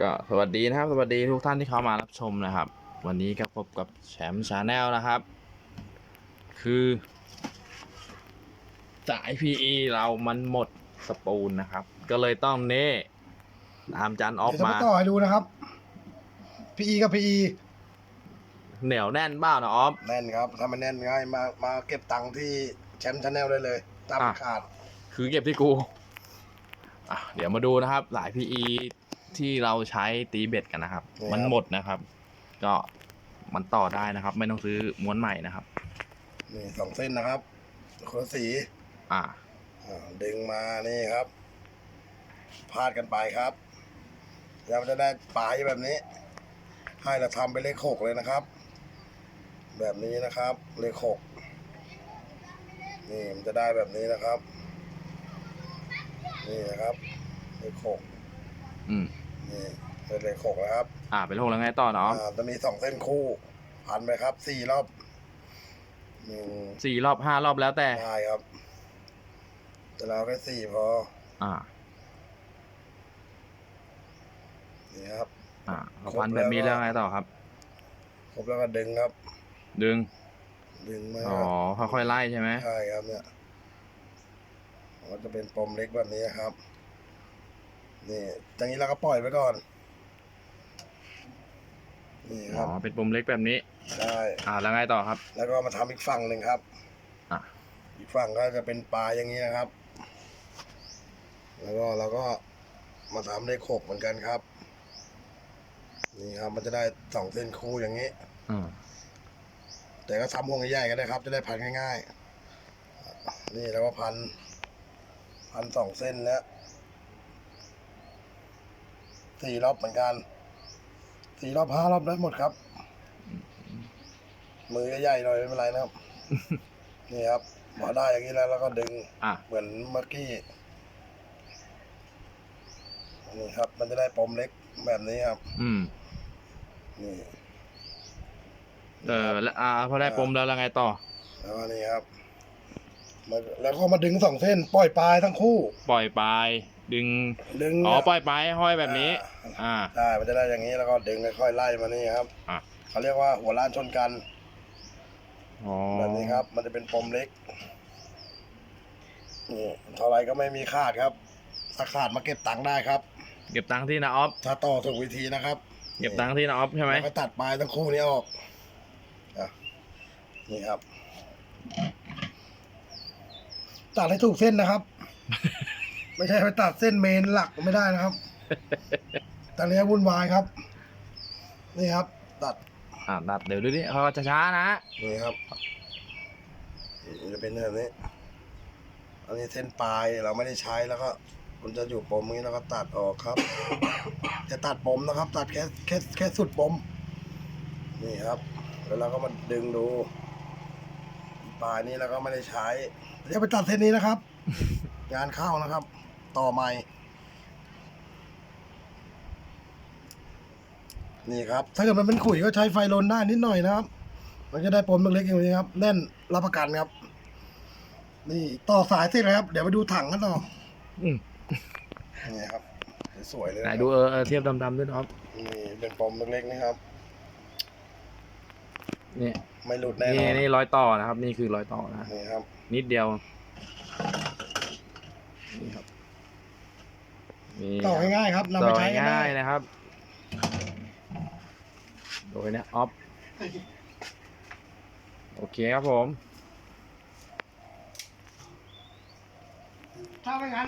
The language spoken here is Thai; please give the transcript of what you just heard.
ก็สวัสดีนะครับ สวัสดีทุกท่านที่เข้ามารับชมนะครับ วันนี้ก็พบกับแชมป์ชาแนลนะครับ คือสาย PE เรามันหมดสปูลนะครับ ก็เลยต้องเน่ตามจันออฟเดี๋ยวจะมามาต่อให้ดูนะครับ PE กับ PE เหนียวแน่นบ้านะออฟ แน่นครับ ถ้ามันแน่นง่ายมามาเก็บตังค์ที่แชมป์ชาแนลได้เลย ตามอะ ขาดคือเก็บที่กู อะ เดี๋ยวมาดูนะครับ สาย PE ที่เราใช้ตีเบ็ดกันนะครับ มันหมดนะครับ ก็มันต่อได้นะครับ ไม่ต้องซื้อม้วนใหม่นะครับ นี่สองเส้นนะครับคนละสีอ่า อ่าดึงมานี่ครับพาดกันไปครับ แล้วมันจะได้ปลายแบบนี้ ให้เราทำเป็นเลขหกเลยนะครับ แบบนี้นะครับ เลขหกนี่มันจะได้แบบนี้นะครับ นี่นะครับ เลขหกอืม นี่เป็นเลขหกนะครับอ่าเป็นโรคแล้วไงต่อเนาะอ่าจะมีสองเส้นคู่พันไปครับสี่รอบหนึ่งสี่รอบห้ารอบแล้วแต่ ได้ครับ แต่เราแค่สี่พออ่า นี่ครับ อ่าพอพันแบบนี้แล้วไงต่อครับ ครบแล้วก็ดึงครับ ดึง ดึงมาอ๋อครับค่อยๆไล่ใช่ไหม ใช่ครับเนี่ยมันจะเป็นปมเล็กแบบนี้ครับ นี่อย่างนี้เราก็ปล่อยไว้ก่อน นี่คอ๋รัอบเป็นปุ่มเล็กแบบนี้ ใช่อ่าแล้วไงต่อครับ แล้วก็มาทำอีกฝั่งหนึ่งครับอะ อีกฝั่งก็จะเป็นปลายอย่างนี้นะครับ แล้วก็เราก็มาทำเลขหกเหมือนกันครับ นี่ครับมันจะได้สองเส้นคู่อย่างนี้อืมแต่ก็ทำวงใหญ่ๆก็ได้ครับ จะได้พันง่ายๆ นี่แล้วก็พัน พันสองเส้นแล้ว สี่รอบเหมือนกันสี่รอบห้ารอบได้หมดครับ มือใหญ่ๆหน่อยไม่เป็นไรนะครับ นี่ครับพอได้อย่างนี้แล้วแล้วก็ดึงอะ เหมือนเมื่อกี้นี่ครับ มันจะได้ปมเล็กแบบนี้ครับ อืม นี่เออแล้วอ่าพอได้ปมแล้วแล้วไงต่อ แล้วก็นี่ครับมาแล้วก็มาดึงสองเส้นปล่อยปลายทั้งคู่ ปล่อยปลาย ดึงดึงอ๋อปล่อยปลายให้ห้อยแบบนี้ อ่าใช่มันจะได้อย่างนี้แล้วก็ดึงค่อยๆไล่มานี่ครับอะเขาเรียกว่าหัวล้านชนกันอ๋อแบบนี้ครับ มันจะเป็นปมเล็กนี่เท่าไรก็ไม่มีขาดครับถ้าขาดมาเก็บตังค์ได้ครับ เก็บตังค์ที่นาออฟถ้าต่อถูกวิธีนะครับเก็บตังค์ที่นาออฟใช่ไหมแล้วก็ตัดปลายทั้งคู่นี้ออกอะนี่ครับตัดให้ถูกเส้นนะครับ ไม่ใช่ไปตัดเส้นเมนหลักไม่ได้นะครับตอนนี้วุ่นวายครับ นี่ครับ ตัดอ่าตัดเดี๋ยวดูดิเขาจะช้าๆนะนี่ครับมันจะเป็นแบบนี้ อันนี้เส้นปลายเราไม่ได้ใช้แล้วก็มันจะอยู่ปมนี้แล้วก็ตัดออกครับจะตัดปมนะครับ ตัดแค่แค่แค่สุดปม นี่ครับ แล้วเราก็มาดึงดู ปลายนี้เราก็ไม่ได้ใช้ เดี๋ยวไปตัดเส้นนี้นะครับงานเข้านะครับ ต่อใหม่ นี่ครับ ถ้าเกิดมันเป็นขุยก็ใช้ไฟลนได้นิดหน่อยนะครับ มันจะได้ปมเล็กๆอย่างนี้ครับแน่นรับประกันครับ นี่ต่อสายเสร็จแล้วครับ เดี๋ยวไปดูถังกันต่ออืมนี่ครับ สวยเลยไหนนะครับดูเออเออเทียบดำๆด้วยนะออฟนี่เป็นปมเล็กๆนะครับนี่ไม่หลุดแน่นนี่อนนี่ร้อยต่อนะครับ นี่คือร้อยต่อนะนี่ครับ นิดเดียวนี่ครับนี่ต่อง่ายๆครับนำไปต่อใช้กันได้ง่ายนะครับ โดยเนี้ยออฟโอเคครับผม ถ้าไม่งั้น